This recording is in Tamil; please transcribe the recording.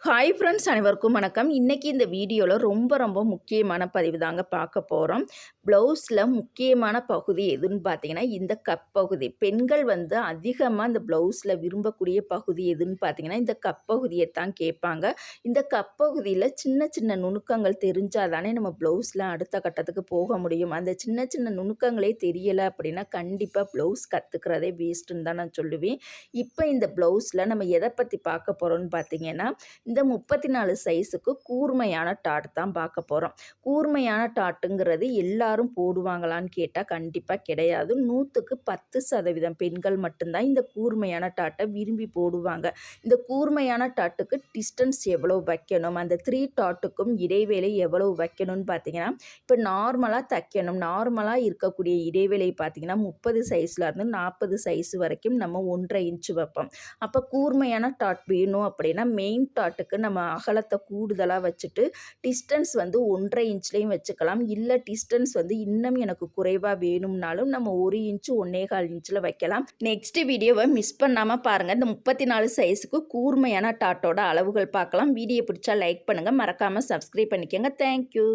ஹாய் ஃப்ரெண்ட்ஸ் அனைவருக்கும் வணக்கம். இன்றைக்கி இந்த வீடியோவில் ரொம்ப ரொம்ப முக்கியமான பதிவு தாங்க பார்க்க போகிறோம் ப்ளவுஸில் முக்கியமான பகுதி எதுன்னு பார்த்தீங்கன்னா இந்த கப் பகுதி. பெண்கள் வந்து அதிகமாக இந்த ப்ளவுஸில் விரும்பக்கூடிய பகுதி எதுன்னு பார்த்தீங்கன்னா இந்த கப் பகுதியை தான் கேட்பாங்க. இந்த கப் பகுதியில் சின்ன சின்ன நுணுக்கங்கள் தெரிஞ்சால் தானே நம்ம ப்ளவுஸில் அடுத்த கட்டத்துக்கு போக முடியும். அந்த சின்ன சின்ன நுணுக்கங்களே தெரியலை அப்படின்னா கண்டிப்பாக ப்ளவுஸ் கற்றுக்கிறதே வேஸ்ட்டுன்னு தான் நான் சொல்லுவேன். இப்போ இந்த ப்ளவுஸில் நம்ம எதை பற்றி பார்க்க போகிறோம்னு பார்த்தீங்கன்னா இந்த முப்பத்தி நாலு சைஸுக்கு கூர்மையான டாட் தான் பார்க்க போகிறோம் கூர்மையான டாட்டுங்கிறது எல்லாரும் போடுவாங்களான்னு கேட்டால் கண்டிப்பாக கிடையாது. நூற்றுக்கு பத்து சதவீதம் பெண்கள் மட்டும்தான் இந்த கூர்மையான டாட்டை விரும்பி போடுவாங்க. இந்த கூர்மையான டாட்டுக்கு டிஸ்டன்ஸ் எவ்வளோ வைக்கணும்? அந்த த்ரீ டாட்டுக்கும் இடைவேளை எவ்வளோ வைக்கணும்னு பார்த்தீங்கன்னா இப்போ நார்மலாக தைக்கணும். நார்மலாக இருக்கக்கூடிய இடைவேளை பார்த்தீங்கன்னா முப்பது சைஸ்லேருந்து நாற்பது சைஸ் வரைக்கும் நம்ம ஒன்றரை இன்ச்சு வைப்போம். அப்போ கூர்மையான டாட் வேணும் அப்படின்னா மெயின் டாட் டாட்டுக்கு நம்ம அகலத்தை கூடுதலாக வச்சுட்டு டிஸ்டன்ஸ் வந்து ஒன்றரை இன்ச்லேயும் வச்சுக்கலாம். இல்லை டிஸ்டன்ஸ் வந்து இன்னும் எனக்கு குறைவாக வேணும்னாலும் நம்ம ஒரு இன்ச்சு ஒன்றே கால் இன்ச்சில் வைக்கலாம். நெக்ஸ்ட் வீடியோவை மிஸ் பண்ணாமல் பாருங்கள் இந்த முப்பத்தி நாலு சைஸுக்கு கூர்மையான டாட்டோட அளவுகள் பார்க்கலாம். வீடியோ பிடிச்சா லைக் பண்ணுங்கள் மறக்காமல் சப்ஸ்கிரைப் பண்ணிக்கோங்க. தேங்க்யூ